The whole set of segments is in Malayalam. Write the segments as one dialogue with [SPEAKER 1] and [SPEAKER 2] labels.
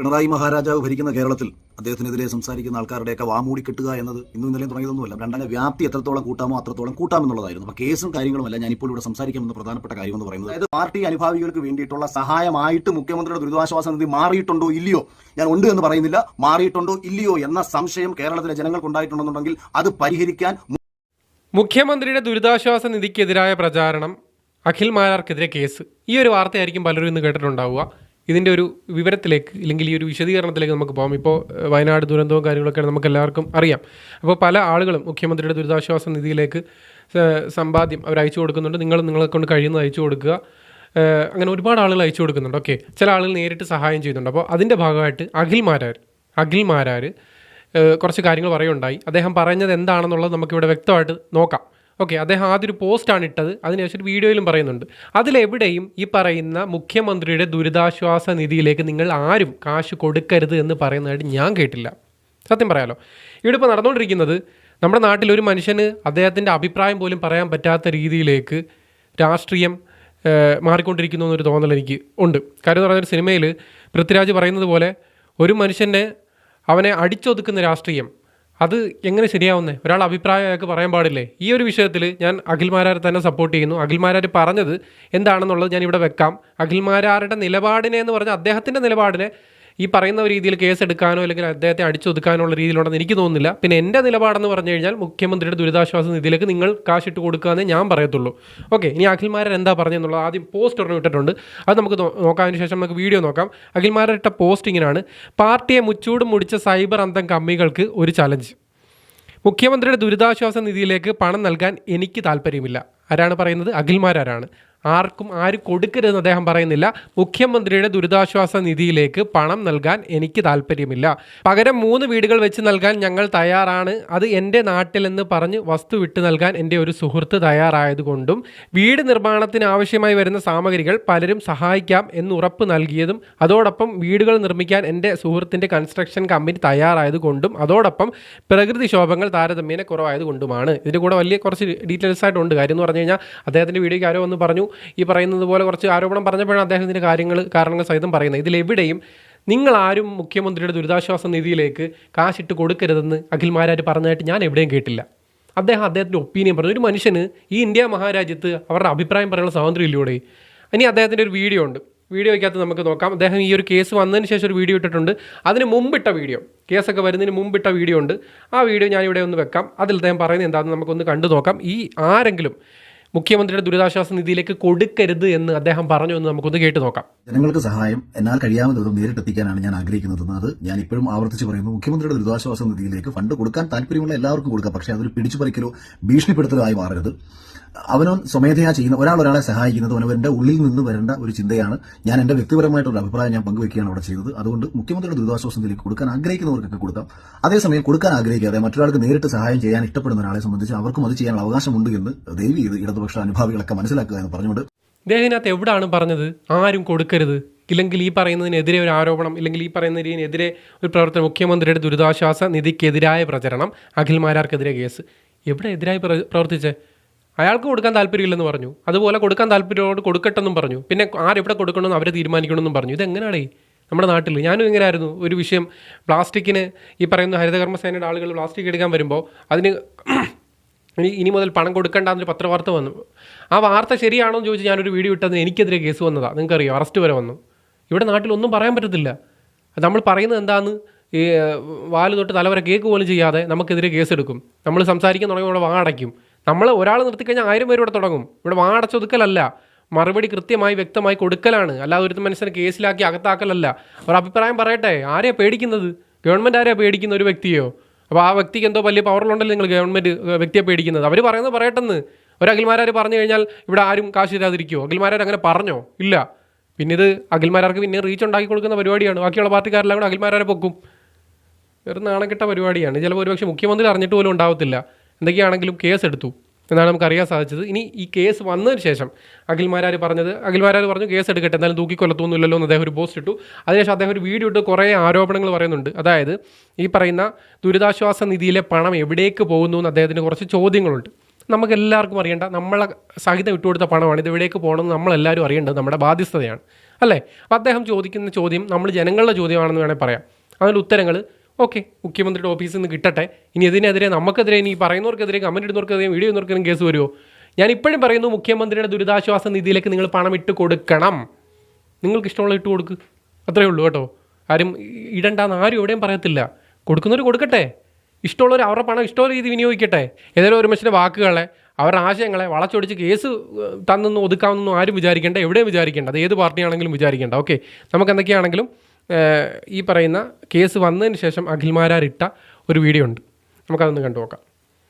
[SPEAKER 1] പിണറായി മഹാരാജാവ് ഭരിക്കുന്ന കേരളത്തിൽ അദ്ദേഹത്തിനെതിരെ സംസാരിക്കുന്ന ആൾക്കാരുടെയൊക്കെ വാമൂടി കിട്ടുക എന്നത് ഇന്നും ഇന്നലെയും തുടങ്ങിയതൊന്നുമല്ല. രണ്ടംഗ വ്യാപ്തി എത്രത്തോളം കൂട്ടാമോ അത്രത്തോളം കൂട്ടാമെന്നുള്ളതായിരുന്നു അപ്പോൾ കേസും കാര്യങ്ങളുമല്ല ഞാനിപ്പോൾ ഇവിടെ സംസാരിക്കുമെന്ന് പ്രധാനപ്പെട്ട കാര്യം എന്ന് പറയുന്നത്. അതായത് പാർട്ടി അനുഭാവികൾക്ക് വേണ്ടിയിട്ടുള്ള സഹായമായിട്ട് മുഖ്യമന്ത്രിയുടെ ദുരിതാശ്വാസ നിധി മാറിയിട്ടുണ്ടോ ഇല്ലയോ? ഞാൻ ഉണ്ട് എന്ന് പറയുന്നില്ല. മാറിയിട്ടുണ്ടോ ഇല്ലയോ എന്ന സംശയം കേരളത്തിലെ ജനങ്ങൾക്ക് ഉണ്ടായിട്ടുണ്ടെന്നുണ്ടെങ്കിൽ അത് പരിഹരിക്കാൻ
[SPEAKER 2] മുഖ്യമന്ത്രിയുടെ ദുരിതാശ്വാസ നിധിക്കെതിരായ പ്രചാരണം അഖിൽ മാരാർക്കെതിരെ കേസ്. ഈ ഒരു വാർത്തയായിരിക്കും പലരും ഇന്ന് കേട്ടിട്ടുണ്ടാവുക. ഇതിന്റെ ഒരു വിവരത്തിലേക്ക് ഇല്ലെങ്കിൽ ഈ ഒരു വിശദീകരണത്തിലേക്ക് നമുക്ക് പോകാം. ഇപ്പോൾ വയനാട് ദുരന്തവും കാര്യങ്ങളൊക്കെ നമുക്ക് എല്ലാവർക്കും അറിയാം. അപ്പോൾ പല ആളുകളും മുഖ്യമന്ത്രിയുടെ ദുരിതാശ്വാസ നിധിയിലേക്ക് സമ്പാദ്യം അവർ അയച്ചു കൊടുക്കുന്നുണ്ട്. നിങ്ങൾ നിങ്ങളെ കൊണ്ട് കഴിയുന്നത് അയച്ചു കൊടുക്കുക. അങ്ങനെ ഒരുപാട് ആളുകൾ അയച്ചു കൊടുക്കുന്നുണ്ട്. ഓക്കെ. ചില ആളുകൾ നേരിട്ട് സഹായം ചെയ്യുന്നുണ്ട്. അപ്പോൾ അതിന്റെ ഭാഗമായിട്ട് അഖിൽ മാരാർ അഖിൽ മാരാർ കുറച്ച് കാര്യങ്ങൾ പറയുണ്ടായി അദ്ദേഹം പറഞ്ഞത് എന്താണെന്നുള്ളത് നമുക്കിവിടെ വ്യക്തമായിട്ട് നോക്കാം. ഓക്കെ അദ്ദേഹം ആദ്യം ഒരു പോസ്റ്റാണ് ഇട്ടത്. അതിനുശേഷം ഒരു വീഡിയോയിലും പറയുന്നുണ്ട്. അതിലെവിടെയും ഈ പറയുന്ന മുഖ്യമന്ത്രിയുടെ ദുരിതാശ്വാസ നിധിയിലേക്ക് നിങ്ങൾ ആരും കാശ് കൊടുക്കരുത് എന്ന് പറയുന്നതായിട്ട് ഞാൻ കേട്ടില്ല. സത്യം പറയാലോ. ഇവിടെ ഇപ്പോൾ നടന്നുകൊണ്ടിരിക്കുന്നത് നമ്മുടെ നാട്ടിൽ ഒരു മനുഷ്യന് അദ്ദേഹത്തിന്റെ അഭിപ്രായം പോലും പറയാൻ പറ്റാത്ത രീതിയിലേക്ക് രാഷ്ട്രീയം മാറിക്കൊണ്ടിരിക്കുന്നു എന്നൊരു തോന്നൽ എനിക്ക് ഉണ്ട്. കാര്യം എന്ന് പറയുന്ന സിനിമയിൽ പൃഥ്വിരാജ് പറയുന്നത് പോലെ ഒരു മനുഷ്യനെ അവനെ അടിച്ചൊതുക്കുന്ന രാഷ്ട്രീയം അത് എങ്ങനെ ശരിയാവുന്നേ? ഒരാൾ അഭിപ്രായം അയാൾക്ക് പറയാൻ പാടില്ലേ? ഈ ഒരു വിഷയത്തിൽ ഞാൻ അഖിൽമാരാരെ തന്നെ സപ്പോർട്ട് ചെയ്യുന്നു. അഖിൽമാരാർ പറഞ്ഞത് എന്താണെന്നുള്ളത് ഞാൻ ഇവിടെ വെക്കാം. അഖിൽമാരാരുടെ നിലപാടിനെ എന്ന് പറഞ്ഞാൽ അദ്ദേഹത്തിന്റെ നിലപാടിനെ ഈ പറയുന്ന രീതിയിൽ കേസ് എടുക്കാനോ അല്ലെങ്കിൽ അദ്ദേഹത്തെ അടിച്ചൊതുക്കാനോ ഉള്ള രീതിയിലുണ്ടെന്ന് എനിക്ക് തോന്നുന്നില്ല. പിന്നെ എന്റെ നിലപാടെന്ന് പറഞ്ഞു കഴിഞ്ഞാൽ മുഖ്യമന്ത്രിയുടെ ദുരിതാശ്വാസ നിധിയിലേക്ക് നിങ്ങൾ കാശിട്ട് കൊടുക്കാമെന്നേ ഞാൻ പറയത്തുള്ളൂ. ഓക്കെ ഇനി അഖിൽമാരൻ എന്താ പറഞ്ഞെന്നുള്ളത് ആദ്യം പോസ്റ്റ് ഒരെണ്ണം ഇട്ടിട്ടുണ്ട്. അത് നമുക്ക് നോക്കാതിന് ശേഷം നമുക്ക് വീഡിയോ നോക്കാം. അഖിൽമാരൻ ഇട്ട പോസ്റ്റ് ഇങ്ങനെയാണ്. പാർട്ടിയെ മുച്ചൂട് മുടിച്ച സൈബർ അന്തം കമ്മികൾക്ക് ഒരു ചലഞ്ച് മുഖ്യമന്ത്രിയുടെ ദുരിതാശ്വാസ നിധിയിലേക്ക് പണം നൽകാൻ എനിക്ക് താല്പര്യമില്ല. ആരാണ് പറയുന്നത്? അഖിൽമാരാരാണ്. ആർക്കും ആരും കൊടുക്കരുതെന്ന് അദ്ദേഹം പറയുന്നില്ല. മുഖ്യമന്ത്രിയുടെ ദുരിതാശ്വാസ നിധിയിലേക്ക് പണം നൽകാൻ എനിക്ക് താല്പര്യമില്ല. പകരം മൂന്ന് വീടുകൾ വെച്ച് നൽകാൻ ഞങ്ങൾ തയ്യാറാണ്. അത് എന്റെ നാട്ടിലെന്ന് പറഞ്ഞ് വസ്തു വിട്ടു നൽകാൻ എന്റെ ഒരു സുഹൃത്ത് തയ്യാറായതുകൊണ്ടും വീട് നിർമ്മാണത്തിന് ആവശ്യമായി വരുന്ന സാമഗ്രികൾ പലരും സഹായിക്കാം എന്ന് ഉറപ്പ് നൽകിയതും അതോടൊപ്പം വീടുകൾ നിർമ്മിക്കാൻ എന്റെ സുഹൃത്തിന്റെ കൺസ്ട്രക്ഷൻ കമ്പനി തയ്യാറായതുകൊണ്ടും അതോടൊപ്പം പ്രകൃതിക്ഷോഭങ്ങൾ താരതമ്യേന കുറവായതുകൊണ്ടുമാണ്. ഇതിന്റെ കൂടെ വലിയ കുറച്ച് ഡീറ്റെയിൽസ് ആയിട്ടുണ്ട് കാര്യം എന്ന് പറഞ്ഞു കഴിഞ്ഞാൽ അദ്ദേഹത്തിന്റെ വീഡിയോയ്ക്ക് ആരോ ഒന്ന് പറഞ്ഞു ഈ പറയുന്നത് പോലെ കുറച്ച് ആരോപണം പറഞ്ഞപ്പോഴാണ് അദ്ദേഹം ഇതിന്റെ കാര്യങ്ങൾ കാരണങ്ങൾ സഹിതം പറയുന്നത്. ഇതിലെവിടെയും നിങ്ങൾ ആരും മുഖ്യമന്ത്രിയുടെ ദുരിതാശ്വാസ നിധിയിലേക്ക് കാശിട്ട് കൊടുക്കരുതെന്ന് അഖിൽമാരാർ പറഞ്ഞതായിട്ട് ഞാൻ എവിടെയും കേട്ടില്ല. അദ്ദേഹം അദ്ദേഹത്തിന്റെ ഒപ്പീനിയൻ പറഞ്ഞു. ഒരു മനുഷ്യന് ഈ ഇന്ത്യ മഹാരാജ്യത്ത് അവരുടെ അഭിപ്രായം പറയാനുള്ള സ്വാതന്ത്ര്യം ഇല്ലൂടെ. ഇനി അദ്ദേഹത്തിന്റെ ഒരു വീഡിയോ ഉണ്ട്. വീഡിയോ വീഡിയോയ്ക്കകത്ത് നമുക്ക് നോക്കാം. അദ്ദേഹം ഈ ഒരു കേസ് വന്നതിന് ശേഷം ഒരു വീഡിയോ ഇട്ടിട്ടുണ്ട്. അതിന് മുമ്പിട്ട വീഡിയോ കേസൊക്കെ വരുന്നതിന് മുമ്പിട്ട വീഡിയോ ഉണ്ട്. ആ വീഡിയോ ഞാനിവിടെ ഒന്ന് വെക്കാം. അതിൽ അദ്ദേഹം പറയുന്നത് എന്താണെന്ന് നമുക്കൊന്ന് കണ്ടു നോക്കാം. ഈ ആരെങ്കിലും മുഖ്യമന്ത്രിയുടെ ദുരിതാശ്വാസ നിധിയിലേക്ക് കൊടുക്കരുത് എന്ന് അദ്ദേഹം പറഞ്ഞു എന്ന് നമുക്കൊന്ന് കേട്ടു നോക്കാം.
[SPEAKER 1] ജനങ്ങൾക്ക് സഹായം എന്നാൽ കഴിയാവുന്ന നേരിട്ട് നേരിട്ടെത്തിക്കാനാണ് ഞാൻ ആഗ്രഹിക്കുന്നതെന്ന് അത് ഞാൻ ഇപ്പോഴും ആവർത്തിച്ച് പറയുന്നു. മുഖ്യമന്ത്രിയുടെ ദുരിതാശ്വാസ നിധിയിലേക്ക് ഫണ്ട് കൊടുക്കാൻ താല്പര്യമുള്ള എല്ലാവർക്കും കൊടുക്കാം. പക്ഷേ അതൊരു പിടിച്ചുപറിക്കലോ ഭീഷണിപ്പെടുത്തലോ ആയി മാറരുത്. അവനോ സ്വമേധയാ ചെയ്യുന്ന ഒരാൾ ഒരാളെ സഹായിക്കുന്നത് അവനവന്റെ ഉള്ളിൽ നിന്ന് വരേണ്ട ഒരു ചിന്തയാണ് ഞാൻ എന്റെ വ്യക്തിപരമായിട്ടുള്ള അഭിപ്രായം ഞാൻ പങ്കുവെക്കുകയാണ് അവിടെ ചെയ്തത്. അതുകൊണ്ട് മുഖ്യമന്ത്രിയുടെ ദുരിതാശ്വാസ നിധിയിലേക്ക് കൊടുക്കാൻ ആഗ്രഹിക്കുന്നവർക്കൊക്കെ കൊടുക്കാം. അതേസമയം കൊടുക്കാൻ ആഗ്രഹിക്കാതെ മറ്റൊരാൾക്ക് നേരിട്ട് സഹായം ചെയ്യാൻ ഇഷ്ടപ്പെടുന്ന ഒരാളെ സംബന്ധിച്ച് അവർക്കും അത് ചെയ്യാനുള്ള അവകാശമുണ്ട് എന്ന് ദയവ് ചെയ്ത് ഇടതുപക്ഷ അനുഭാവികളൊക്കെ മനസ്സിലാക്കുക എന്ന് പറഞ്ഞുകൊണ്ട്.
[SPEAKER 2] ഇദ്ദേഹത്തിനകത്ത് എവിടാണ് പറഞ്ഞത്? ആരും കൊടുക്കരുത്. ഇല്ലെങ്കിൽ ഈ പറയുന്നതിനെതിരെ ഒരു ആരോപണം ഇല്ലെങ്കിൽ ഈ പറയുന്നതിനെതിരെ ഒരു പ്രവർത്തനം മുഖ്യമന്ത്രിയുടെ ദുരിതാശ്വാസ നിധിക്കെതിരായ പ്രചരണം അഖിൽമാരാർക്കെതിരെ കേസ്. എവിടെ എതിരായി പ്രവർത്തിച്ചേ? അയാൾക്ക് കൊടുക്കാൻ താല്പര്യമില്ലെന്ന് പറഞ്ഞു. അതുപോലെ കൊടുക്കാൻ താല്പര്യമോട് കൊടുക്കട്ടെന്നും പറഞ്ഞു. പിന്നെ ആരെവിടെ കൊടുക്കണമെന്ന് അവരെ തീരുമാനിക്കണമെന്നും പറഞ്ഞു. ഇതെങ്ങനെയാണേ നമ്മുടെ നാട്ടിൽ ഞാനും ഇങ്ങനെയായിരുന്നു. ഒരു വിഷയം പ്ലാസ്റ്റിക്കിന് ഈ പറയുന്ന ഹരിതകർമ്മസേനയുടെ ആളുകൾ പ്ലാസ്റ്റിക് എടുക്കാൻ വരുമ്പോൾ അതിന് ഇനി ഇനി മുതൽ പണം കൊടുക്കേണ്ടെന്നൊരു പത്രവാർത്ത വന്നു. ആ വാർത്ത ശരിയാണോ എന്ന് ചോദിച്ച് ഞാനൊരു വീഡിയോ ഇട്ടത് എനിക്കെതിരെ കേസ് വന്നതാണ് നിങ്ങൾക്കറിയോ? അറസ്റ്റ് വരെ വന്നു. ഇവിടെ നാട്ടിലൊന്നും പറയാൻ പറ്റത്തില്ല. നമ്മൾ പറയുന്നത് എന്താന്ന്? ഈ വാൽ തൊട്ട് തലവരെ കേക്ക് പോലും ചെയ്യാതെ നമുക്കെതിരെ കേസെടുക്കും. നമ്മൾ സംസാരിക്കാൻ തുടങ്ങി ഇവിടെ വാടയ്ക്കും നമ്മൾ ഒരാൾ നിർത്തിക്കഴിഞ്ഞാൽ ആയിരം പേര് ഇവിടെ തുടങ്ങും. ഇവിടെ വാടച്ചൊതുക്കലല്ല. മറുപടി കൃത്യമായി വ്യക്തമായി കൊടുക്കലാണ്. അല്ലാതെ ഒരു മനുഷ്യനെ കേസിലാക്കി അകത്താക്കലല്ല. ഒരു അഭിപ്രായം പറയട്ടെ. ആരെയാണ് പേടിക്കുന്നത്? ഗവൺമെന്റ് ആരെയാണ് പേടിക്കുന്ന ഒരു വ്യക്തിയോ? അപ്പോൾ ആ വ്യക്തിക്ക് എന്തോ വലിയ പവറിലുണ്ടല്ലോ നിങ്ങൾ ഗവൺമെന്റ് വ്യക്തിയെ പേടിക്കുന്നത്? അവർ പറയുന്നത് പറയട്ടെന്ന്. ഒരു അഖിൽമാരാർ പറഞ്ഞു കഴിഞ്ഞാൽ ഇവിടെ ആരും കാശ് തരാതിരിക്കുമോ അഖിൽമാരാർ അങ്ങനെ പറഞ്ഞോ? ഇല്ല. പിന്നെ ഇത് അഖിൽമാരാർക്ക് പിന്നെ റീച്ച് ഉണ്ടാക്കി കൊടുക്കുന്ന പരിപാടിയാണ്. ബാക്കിയുള്ള പാർട്ടിക്കാരെല്ലാം കൂടെ അഖിൽമാരാരെ പൊക്കും. വെറും നാണക്കെട്ട പരിപാടിയാണ്. ചിലപ്പോൾ ഒരുപക്ഷെ മുഖ്യമന്ത്രി അറിഞ്ഞിട്ട് പോലും ഉണ്ടാവത്തില്ല. എന്തൊക്കെയാണെങ്കിലും കേസ് എടുത്തു എന്നാണ് നമുക്ക് അറിയാൻ സാധിച്ചത്. ഇനി ഈ കേസ് വന്നതിന് ശേഷം അഖിൽമാരാർ പറഞ്ഞത് അഖിൽമാരാർ പറഞ്ഞു കേസ് എടുക്കട്ടെ എന്നാലും തൂക്കിക്കൊല്ലത്തൊന്നുമില്ലല്ലോ എന്ന് അദ്ദേഹം ഒരു പോസ്റ്റ് ഇട്ടു. അതിനുശേഷം അദ്ദേഹം ഒരു വീഡിയോ ഇട്ട് കുറേ ആരോപണങ്ങൾ പറയുന്നുണ്ട്. അതായത് ഈ പറയുന്ന ദുരിതാശ്വാസ നിധിയിലെ പണം എവിടേക്ക് പോകുന്നു എന്ന് അദ്ദേഹത്തിന് കുറച്ച് ചോദ്യങ്ങളുണ്ട്. നമുക്ക് എല്ലാവർക്കും അറിയേണ്ട നമ്മളെ സഹിതം ഇട്ടുകൊടുത്ത പണമാണ് ഇത് എവിടേക്ക് പോകണമെന്ന് നമ്മളെല്ലാവരും അറിയേണ്ടത് നമ്മുടെ ബാധ്യസ്ഥതയാണ്. അല്ലേ? അപ്പോൾ അദ്ദേഹം ചോദിക്കുന്ന ചോദ്യം നമ്മൾ ജനങ്ങളുടെ ചോദ്യമാണെന്ന് വേണേൽ പറയാം. അതിന്റെ ഉത്തരങ്ങൾ ഓക്കെ മുഖ്യമന്ത്രിയുടെ ഓഫീസിൽ നിന്ന് കിട്ടട്ടെ. ഇനി ഇതിനെതിരെ നമുക്കെതിരെ ഇനി പറയുന്നവർക്കെതിരെ കമന്റ് ഇടുന്നവർക്കെതിരെ വീഡിയോ ഇടുന്നവർക്കെതിരെ കേസ് വരുമോ ഞാൻ ഇപ്പോഴും പറയുന്നു മുഖ്യമന്ത്രിയുടെ ദുരിതാശ്വാസ നിധിയിലേക്ക് നിങ്ങൾ പണം ഇട്ട് കൊടുക്കണം. നിങ്ങൾക്ക് ഇഷ്ടമുള്ള ഇട്ട് കൊടുക്ക്. അത്രയേ ഉള്ളൂ കേട്ടോ. ആരും ഇടണ്ടെന്ന് ആരും എവിടെയും പറയത്തില്ല. കൊടുക്കുന്നവർ കൊടുക്കട്ടെ. ഇഷ്ടമുള്ളവർ അവരുടെ പണം ഇഷ്ടമുള്ള രീതി വിനിയോഗിക്കട്ടെ. ഏതെങ്കിലും ഒരു മനുഷ്യന്റെ വാക്കുകളെ അവരുടെ ആശയങ്ങളെ വളച്ചൊടിച്ച് കേസ് തന്നെന്ന് ഒതുക്കാമെന്നൊന്നും ആരും വിചാരിക്കേണ്ട എവിടെയും വിചാരിക്കേണ്ട. അത് ഏത് പാർട്ടിയാണെങ്കിലും വിചാരിക്കേണ്ട. ഓക്കെ നമുക്ക് എന്തൊക്കെയാണെങ്കിലും ഈ പറയുന്ന കേസ് വന്നതിന് ശേഷം അഖിൽമാരാരിട്ട ഒരു വീഡിയോ ഉണ്ട്. നമുക്കതൊന്ന് കണ്ടു നോക്കാം.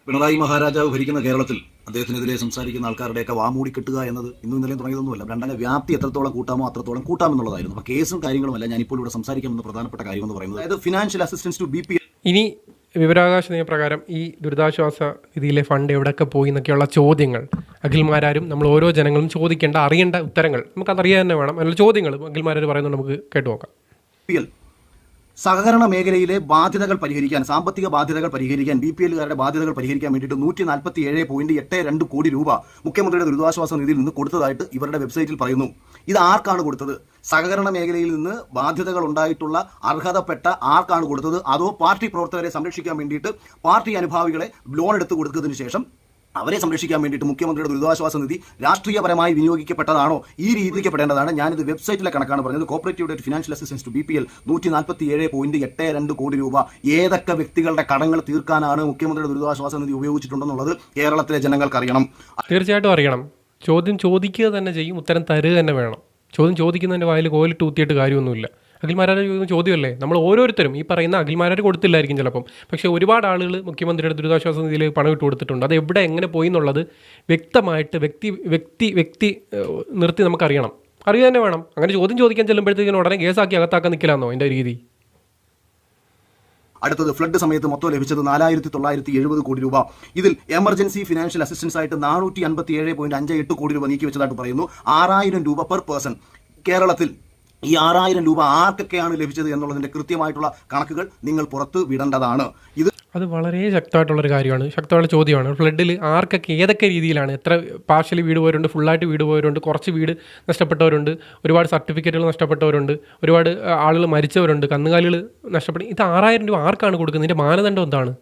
[SPEAKER 1] പിണറായി മഹാരാജാവ് ഭരിക്കുന്ന കേരളത്തിൽ അദ്ദേഹത്തിനെതിരെ സംസാരിക്കുന്ന ആൾക്കാരുടെയൊക്കെ വാമൂടി കിട്ടുക എന്നത് ഇന്നും ഇന്നലെയും തുടങ്ങിയതൊന്നുമല്ല. രണ്ടാം വ്യാപ്തി എത്രത്തോളം കൂട്ടാമോ അത്രത്തോളം കൂട്ടാമെന്നുള്ളതായിരുന്നു. അപ്പോൾ കേസും കാര്യങ്ങളുമല്ല ഞാനിപ്പോൾ ഇവിടെ സംസാരിക്കാമെന്ന പ്രധാനപ്പെട്ട കാര്യം എന്ന് പറയുന്നത്. അതായത് financial assistance to B P
[SPEAKER 2] ഇനി വിവരാവകാശ നിയമപ്രകാരം ഈ ദുരിതാശ്വാസ നിധിയിലെ ഫണ്ട് എവിടെയൊക്കെ പോയി എന്നൊക്കെയുള്ള ചോദ്യങ്ങൾ അഖിൽമാരാരും നമ്മൾ ഓരോ ജനങ്ങളും ചോദിക്കേണ്ട അറിയേണ്ട ഉത്തരങ്ങൾ നമുക്കതറിയാൻ തന്നെ വേണം. അതിനുള്ള ചോദ്യങ്ങൾ അഖിൽമാരാർ പറയുന്നത് നമുക്ക് കേട്ടു നോക്കാം.
[SPEAKER 1] P L. സഹകരണ മേഖലയിലെ ബാധ്യതകൾ പരിഹരിക്കാൻ സാമ്പത്തിക ബാധ്യതകൾ പരിഹരിക്കാൻ ബി പി എല്ലുകാരുടെ ബാധ്യതകൾ പരിഹരിക്കാൻ വേണ്ടിയിട്ട് നൂറ്റി നാൽപ്പത്തി ഏഴ് പോയിന്റ് എട്ട് രണ്ട് കോടി രൂപ മുഖ്യമന്ത്രിയുടെ ദുരിതാശ്വാസ നിധിയിൽ നിന്ന് കൊടുത്തതായിട്ട് ഇവരുടെ വെബ്സൈറ്റിൽ പറയുന്നു. ഇത് ആർക്കാണ് കൊടുത്തത്? സഹകരണ മേഖലയിൽ നിന്ന് ബാധ്യതകൾ ഉണ്ടായിട്ടുള്ള അർഹതപ്പെട്ട ആർക്കാണ് കൊടുത്തത്? അതോ പാർട്ടി പ്രവർത്തകരെ സംരക്ഷിക്കാൻ വേണ്ടിയിട്ട് പാർട്ടി അനുഭാവികളെ ലോൺ എടുത്തു കൊടുത്തതിന് ശേഷം അവരെ സംരക്ഷിക്കാൻ വേണ്ടിയിട്ട് മുഖ്യമന്ത്രിയുടെ ദുരിതാശ്വാസ നിധി രാഷ്ട്രീയപരമായി വിനിയോഗിക്കപ്പെട്ടതാണോ ഈ രീതിക്കപ്പെടേണ്ടതാണ്? ഞാനിത് വെബ്സൈറ്റിലെ കണക്കാണ് പറഞ്ഞത്. Cooperative financial assistance to B P L നൂറ്റി നാൽപ്പത്തി ഏഴ് പോയിന്റ് എട്ട് രണ്ട് കോടി രൂപ. ഏതൊക്കെ വ്യക്തികളുടെ കടങ്ങൾ തീർക്കാനാണ് മുഖ്യമന്ത്രിയുടെ ദുരിതാശ്വാസ നിധി ഉപയോഗിച്ചിട്ടുണ്ടെന്നുള്ളത് കേരളത്തിലെ ജനങ്ങൾക്ക് അറിയണം.
[SPEAKER 2] തീർച്ചയായിട്ടും അറിയണം. ചോദ്യം ചോദിക്കുക തന്നെ ചെയ്യും. ഉത്തരം തരുക തന്നെ വേണം. ചോദ്യം ചോദിക്കുന്നതിന്റെ വായിൽ കോലിട്ട് ഊത്തിയിട്ട് കാര്യമൊന്നുമില്ല. അഖിൽമാരാർ ചോദ്യമല്ലേ? നമ്മൾ ഓരോരുത്തരും ഈ പറയുന്ന അഖിൽമാരാർ കൊടുത്തില്ലായിരിക്കും ചിലപ്പം. പക്ഷേ ഒരുപാട് ആളുകൾ മുഖ്യമന്ത്രിയുടെ ദുരിതാശ്വാസ നിധിയിലേക്ക് പണം ഇട്ട് കൊടുത്തിട്ടുണ്ട്. അത് എവിടെ എങ്ങനെ പോയി എന്നുള്ളത് വ്യക്തമായിട്ട് വ്യക്തി വ്യക്തി വ്യക്തി നിർത്തി നമുക്കറിയണം. അറിയുക തന്നെ വേണം. അങ്ങനെ ചോദ്യം ചോദിക്കാൻ ചെല്ലുമ്പോഴത്തേക്കിനും ഉടനെ കേസാക്കി അകത്താക്കാൻ നിൽക്കില്ലാന്നോ എന്റെ രീതി?
[SPEAKER 1] അടുത്തത് ഫ്ലഡ് സമയത്ത് മൊത്തം ലഭിച്ചത് നാലായിരത്തി തൊള്ളായിരത്തി എഴുപത് കോടി രൂപ. ഇതിൽ എമർജൻസി ഫിനാൻഷ്യൽ അസിസ്റ്റൻസ് ആയിട്ട് നാനൂറ്റി അൻപത്തി ഏഴ് പോയിന്റ് അഞ്ച് എട്ട് കോടി രൂപ നീക്കി വെച്ചതായിട്ട് പറയുന്നു. ആറായിരം രൂപ പെർ പേഴ്സൺ. കേരളത്തിൽ ഈ ആറായിരം രൂപ ആർക്കൊക്കെയാണ് ലഭിച്ചത് എന്നുള്ളതിന്റെ കൃത്യമായിട്ടുള്ള കണക്കുകൾ നിങ്ങൾ പുറത്ത് വിടേണ്ടതാണ്. ഇത്
[SPEAKER 2] അത് വളരെ ശക്തമായിട്ടുള്ളൊരു കാര്യമാണ്. ശക്തമായ ചോദ്യമാണ്. ഫ്ലഡിൽ ആർക്കൊക്കെ ഏതൊക്കെ രീതിയിലാണ്? എത്ര പാർഷ്യലി വീട് പോയവരുണ്ട്? ഫുള്ളായിട്ട് വീട് പോയവരുണ്ട്? കുറച്ച് വീട് നഷ്ടപ്പെട്ടവരുണ്ട്? ഒരുപാട് സർട്ടിഫിക്കറ്റുകൾ നഷ്ടപ്പെട്ടവരുണ്ട്? ഒരുപാട് ആളുകൾ മരിച്ചവരുണ്ട്? കന്നുകാലികൾ നഷ്ടപ്പെട്ടു ഇത് ആറായിരം രൂപ ആർക്കാണ് കൊടുക്കുന്നത്? ഇതിന്റെ മാനദണ്ഡം എന്താണ്?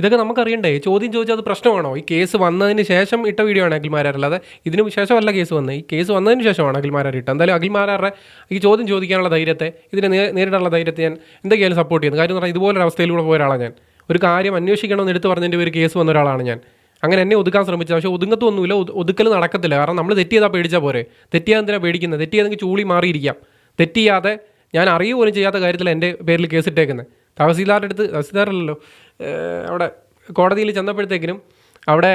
[SPEAKER 2] ഇതൊക്കെ നമുക്കറിയണ്ടേ? ചോദ്യം ചോദിച്ചാൽ അത് പ്രശ്നമാണോ? ഈ കേസ് വന്നതിന് ശേഷം ഇട്ട വീഡിയോ ആണ് അഖിൽമാരാർ അല്ലാതെ ഇതിന് ശേഷമല്ല കേസ് വന്നത് ഈ കേസ് വന്നതിന് ശേഷമാണ് അഖിൽമാരാർ ഇട്ടത്. എന്തായാലും അഖിൽമാരാരുടെ ഈ ചോദ്യം ചോദിക്കാനുള്ള ധൈര്യത്തെ ഇതിനെ നേരിടാനുള്ള ധൈര്യത്തെ ഞാൻ എന്തൊക്കെയായാലും സപ്പോർട്ട് ചെയ്യുന്നത് കാര്യം എന്ന് പറഞ്ഞാൽ ഇതുപോലൊരു അവസ്ഥയിലൂടെ പോയ ഒരാളാണ് ഞാൻ. ഒരു കാര്യം അന്വേഷിക്കണമെന്ന് എടുത്ത് പറഞ്ഞതിന്റെ ഒരു കേസ് വന്ന ഒരാളാണ് ഞാൻ. അങ്ങനെ എന്നെ ഒതുക്കാൻ ശ്രമിച്ചത്. പക്ഷേ ഒതുങ്ങത്തൊന്നുമില്ല ഒതു- ഒതുക്കൽ നടക്കത്തില്ല. കാരണം നമ്മൾ തെറ്റിയതാ പേടിച്ചാൽ പോരെ. തെറ്റിയാൽ എന്തിനാണ് പേടിക്കുന്നത് തെറ്റിയാതെങ്കിൽ ചൂളി മാറിയിരിക്കാം. തെറ്റിയാതെ ഞാൻ അറിയുക പോലും ചെയ്യാത്ത കാര്യത്തിൽ എന്റെ പേരിൽ കേസ് കേസിട്ടേക്കുന്നത് തഹസീൽദാരുടെ അടുത്ത് തഹസീൽദാറല്ലല്ലോ അവിടെ കോടതിയിൽ ചെന്നപ്പോഴത്തേക്കിനും അവിടെ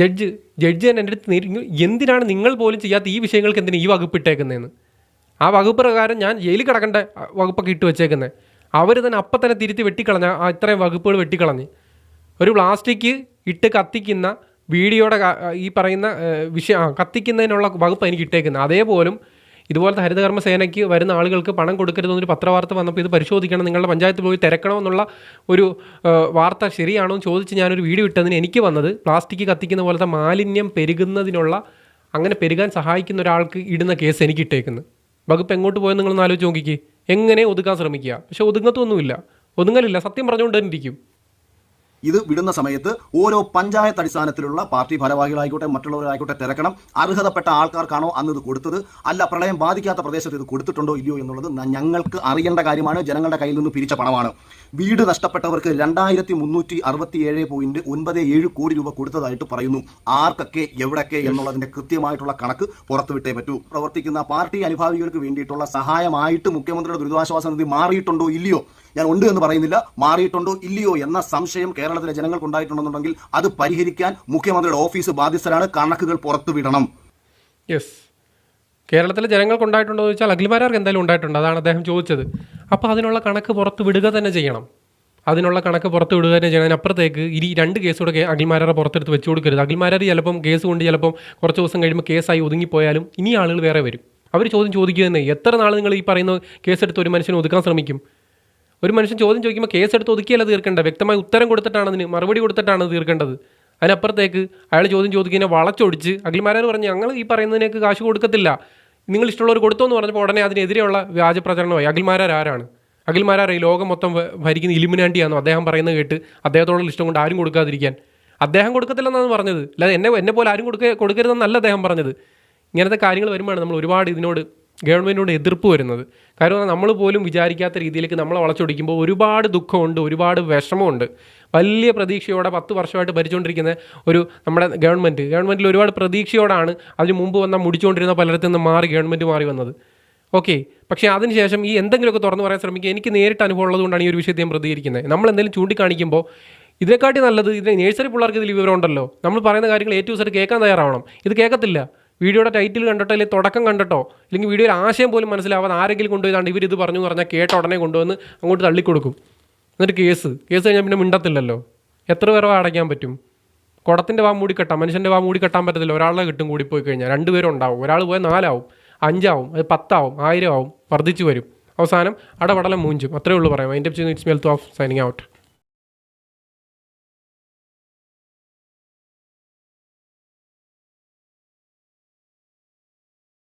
[SPEAKER 2] ജഡ്ജ് ജഡ്ജ് തന്നെ എന്റെ അടുത്ത് നേരിടുന്നു എന്തിനാണ് നിങ്ങൾ പോലും ചെയ്യാത്ത ഈ വിഷയങ്ങൾക്ക് എന്തിനാണ് ഈ വകുപ്പ് ഇട്ടേക്കുന്നതെന്ന് ആ വകുപ്പ് പ്രകാരം ഞാൻ ജയിലിൽ കിടക്കേണ്ട വകുപ്പൊക്കെ ഇട്ട് വെച്ചേക്കുന്നത് അവർ തന്നെ അപ്പം തന്നെ തിരുത്തി വെട്ടിക്കളഞ്ഞ ആ ഇത്രയും വകുപ്പുകൾ വെട്ടിക്കളഞ്ഞ്. ഒരു പ്ലാസ്റ്റിക് ഇട്ട് കത്തിക്കുന്ന വീഡിയോയുടെ ഈ പറയുന്ന വിഷയം കത്തിക്കുന്നതിനുള്ള വകുപ്പ് എനിക്ക് ഇട്ടേക്കുന്നത്. അതേപോലും ഇതുപോലത്തെ ഹരിതകർമ്മ സേനയ്ക്ക് വരുന്ന ആളുകൾക്ക് പണം കൊടുക്കരുതെന്നൊരു പത്രവാർത്ത വന്നപ്പോൾ ഇത് പരിശോധിക്കണം നിങ്ങളുടെ പഞ്ചായത്ത് പോയി തിരക്കണമെന്നുള്ള ഒരു വാർത്ത ശരിയാണോ എന്ന് ചോദിച്ച് ഞാനൊരു വീഡിയോ ഇട്ടതിന് എനിക്ക് വന്നത് പ്ലാസ്റ്റിക് കത്തിക്കുന്ന പോലത്തെ മാലിന്യം പെരുകുന്നതിനുള്ള അങ്ങനെ പെരുകാൻ സഹായിക്കുന്ന ഒരാൾക്ക് ഇടുന്ന കേസ് എനിക്ക് ഇട്ടേക്കുന്നത്. വകുപ്പ് എങ്ങോട്ട് പോയെന്ന് നിങ്ങളൊന്ന് ആലോചിച്ച് നോക്കിക്കേ. എങ്ങനെ ഒതുക്കാൻ ശ്രമിക്കുക? പക്ഷേ ഒതുങ്ങത്തൊന്നുമില്ല. ഒതുങ്ങലില്ല. സത്യം പറഞ്ഞുകൊണ്ട് തന്നെ ഇരിക്കും.
[SPEAKER 1] ഇത് വിടുന്ന സമയത്ത് ഓരോ പഞ്ചായത്ത് അടിസ്ഥാനത്തിലുള്ള പാർട്ടി ഭാരവാഹികളായിക്കോട്ടെ മറ്റുള്ളവരായിക്കോട്ടെ തിരക്കണം. അർഹതപ്പെട്ട ആൾക്കാർക്കാണോ അന്ന് ഇത് കൊടുത്തത്? അല്ല പ്രളയം ബാധിക്കാത്ത പ്രദേശത്ത് ഇത് കൊടുത്തിട്ടുണ്ടോ ഇല്ലയോ എന്നുള്ളത് ഞങ്ങൾക്ക് അറിയേണ്ട കാര്യമാണ്. ജനങ്ങളുടെ കയ്യിൽ നിന്ന് പിരിച്ച പണമാണ്. വീട് നഷ്ടപ്പെട്ടവർക്ക് രണ്ടായിരത്തി മുന്നൂറ്റി അറുപത്തി ഏഴ് പോയിന്റ് ഒൻപത് ഏഴ് കോടി രൂപ കൊടുത്തതായിട്ട് പറയുന്നു. ആർക്കൊക്കെ എവിടൊക്കെ എന്നുള്ളതിന്റെ കൃത്യമായിട്ടുള്ള കണക്ക് പുറത്തുവിട്ടേ പറ്റൂ. പ്രവർത്തിക്കുന്ന പാർട്ടി അനുഭാവികൾക്ക് വേണ്ടിയിട്ടുള്ള സഹായമായിട്ട് മുഖ്യമന്ത്രിയുടെ ദുരിതാശ്വാസ നിധി മാറിയിട്ടുണ്ടോ ഇല്ലയോ? ഞാൻ ഉണ്ട് എന്ന് പറയുന്നില്ല. മാറിയിട്ടുണ്ടോ? ഇല്ലയോ എന്ന സംശയം കേരളത്തിലെ ജനങ്ങൾക്ക് ഉണ്ടായിട്ടുണ്ടെന്നുണ്ടെങ്കിൽ അത് പരിഹരിക്കാൻ മുഖ്യമന്ത്രിയുടെ ഓഫീസ് ബാധ്യസ്ഥരാണ്. കണക്കുകൾ പുറത്തുവിടണം.
[SPEAKER 2] യെസ് കേരളത്തിലെ ജനങ്ങൾക്ക് ഉണ്ടായിട്ടുണ്ടോ എന്ന് ചോദിച്ചാൽ അഖിൽമാരാർക്ക് എന്തായാലും ഉണ്ടായിട്ടുണ്ട്. അതാണ് അദ്ദേഹം ചോദിച്ചത്. അപ്പോൾ അതിനുള്ള കണക്ക് പുറത്ത് വിടുക തന്നെ ചെയ്യണം. അതിനുള്ള കണക്ക് പുറത്ത് വിടുക തന്നെ ചെയ്യണം. അതിനപ്പുറത്തേക്ക് ഇനി രണ്ട് കേസ് കൂടെ അഖിൽമാരാറെ പുറത്തെടുത്ത് വെച്ച് കൊടുക്കരുത്. അഖിൽമാരാർ ചിലപ്പം കേസ് കൊണ്ട് ചിലപ്പം കുറച്ച് ദിവസം കഴിയുമ്പോൾ കേസായി ഒതുങ്ങിപ്പോയാലും ഇനി ആളുകൾ വേറെ വരും. അവർ ചോദ്യം ചോദിക്കുക തന്നെ. എത്ര നാൾ നിങ്ങൾ ഈ പറയുന്ന കേസെടുത്ത് ഒരു മനുഷ്യനെ ഒതുക്കാൻ ശ്രമിക്കും? ഒരു മനുഷ്യൻ ചോദ്യം ചോദിക്കുമ്പോൾ കേസെടുത്ത് ഒതുക്കിയല്ല തീർക്കേണ്ടത്? വ്യക്തമായി ഉത്തരം കൊടുത്തിട്ടാണ് അതിന് മറുപടി കൊടുത്തിട്ടാണ് തീർക്കേണ്ടത്. അതിനപ്പുറത്തേക്ക് അയാൾ ചോദ്യം ചോദിക്കുന്നതിനെ വളച്ചൊടിച്ച് അഖിൽമാരാർ പറഞ്ഞു ഞങ്ങൾ ഈ പറയുന്നതിനേക്ക് കാശ് കൊടുക്കത്തില്ല. നിങ്ങൾ ഇഷ്ടമുള്ളവർ കൊടുത്തോ എന്ന് പറഞ്ഞപ്പോൾ ഉടനെ അതിനെതിരെയുള്ള വ്യാജ പ്രചരണമായി. അഖിൽമാരാർ ആരാണ്? അഖിൽമാരാർ ഈ ലോകം മൊത്തം ഭരിക്കുന്ന ഇലിമിനാണ്ടിയാണെന്നോ അദ്ദേഹം പറയുന്നത് കേട്ട് അദ്ദേഹത്തോടുള്ള ഇഷ്ടം കൊണ്ട് ആരും കൊടുക്കാതിരിക്കാൻ. അദ്ദേഹം കൊടുക്കത്തില്ലെന്നാണ് പറഞ്ഞത്. അല്ലാതെ എന്നെ എന്നെ പോലെ ആരും കൊടുക്ക കൊടുക്കരുതെന്നല്ല അദ്ദേഹം പറഞ്ഞത്. ഇങ്ങനത്തെ കാര്യങ്ങൾ വരുമ്പോഴാണ് നമ്മൾ ഒരുപാട് ഇതിനോട് ഗവൺമെന്റിനോട് എതിർപ്പ് വരുന്നത്. കാരണം നമ്മൾ പോലും വിചാരിക്കാത്ത രീതിയിലേക്ക് നമ്മളെ വളച്ചൊടിക്കുമ്പോൾ ഒരുപാട് ദുഃഖമുണ്ട് ഒരുപാട് വിഷമമുണ്ട്. വലിയ പ്രതീക്ഷയോടെ പത്ത് വർഷമായിട്ട് ഭരിച്ചുകൊണ്ടിരിക്കുന്ന ഒരു നമ്മുടെ ഗവൺമെന്റ് ഗവൺമെന്റിൽ ഒരുപാട് പ്രതീക്ഷയോടാണ് അതിന് മുമ്പ് വന്ന മുടിച്ചുകൊണ്ടിരുന്ന പലയിടത്തു നിന്ന് മാറി ഗവൺമെന്റ് മാറി വന്നത്. ഓക്കെ പക്ഷേ അതിനുശേഷം ഈ എന്തെങ്കിലുമൊക്കെ തുറന്നു പറയാൻ ശ്രമിക്കുക. എനിക്ക് നേരിട്ട് അനുഭവം ഉള്ളതുകൊണ്ടാണ് ഈ ഒരു വിഷയത്തെ ഞാൻ പ്രതികരിക്കുന്നത്. നമ്മൾ എന്തെങ്കിലും ചൂണ്ടിക്കാണിക്കുമ്പോൾ ഇതിനെക്കാട്ടി നല്ലത് ഇതിന് നേഴ്സറി പിള്ളേർക്ക് ഇതിൽ വിവരമുണ്ടല്ലോ. നമ്മൾ പറയുന്ന കാര്യങ്ങൾ ഏറ്റവും സാർ കേൾക്കാൻ തയ്യാറാവണം. ഇത് കേൾക്കത്തില്ല. വീഡിയോയുടെ ടൈറ്റിൽ കണ്ടിട്ടോ അല്ലെങ്കിൽ തുടക്കം കണ്ടിട്ടോ അല്ലെങ്കിൽ വീഡിയോയുടെ ആശയം പോലും മനസ്സിലാവാതെ ആരെങ്കിലും കൊണ്ടുപോയതാണ്ട് ഇവർ ഇത് പറഞ്ഞു പറഞ്ഞാൽ കേട്ട ഉടനെ കൊണ്ടുവന്ന് അങ്ങോട്ട് തള്ളിക്കൊടുക്കും. എന്നിട്ട് കേസ്. കേസ് കഴിഞ്ഞാൽ പിന്നെ മിണ്ടത്തില്ലല്ലോ. എത്ര പേരെ അടയ്ക്കാൻ പറ്റും? കുടത്തിന്റെ വാ മൂടി കെട്ടാം മനുഷ്യന്റെ വാ മൂടി കെട്ടാൻ പറ്റത്തില്ല. ഒരാളെ കിട്ടും കൂടി പോയി കഴിഞ്ഞാൽ രണ്ടുപേരും ഉണ്ടാവും. ഒരാൾ പോയാൽ നാലാവും അഞ്ചാവും അത് പത്താവും ആയിരം ആവും വർദ്ധിച്ചു വരും. അവസാനം അടപടലം മൂഞ്ചും. അത്രേ ഉള്ളൂ പറയാം. അതിന്റെ ഇറ്റ്സ് മെൽത്ത് ഓഫ് സൈനിങ് ഔട്ട്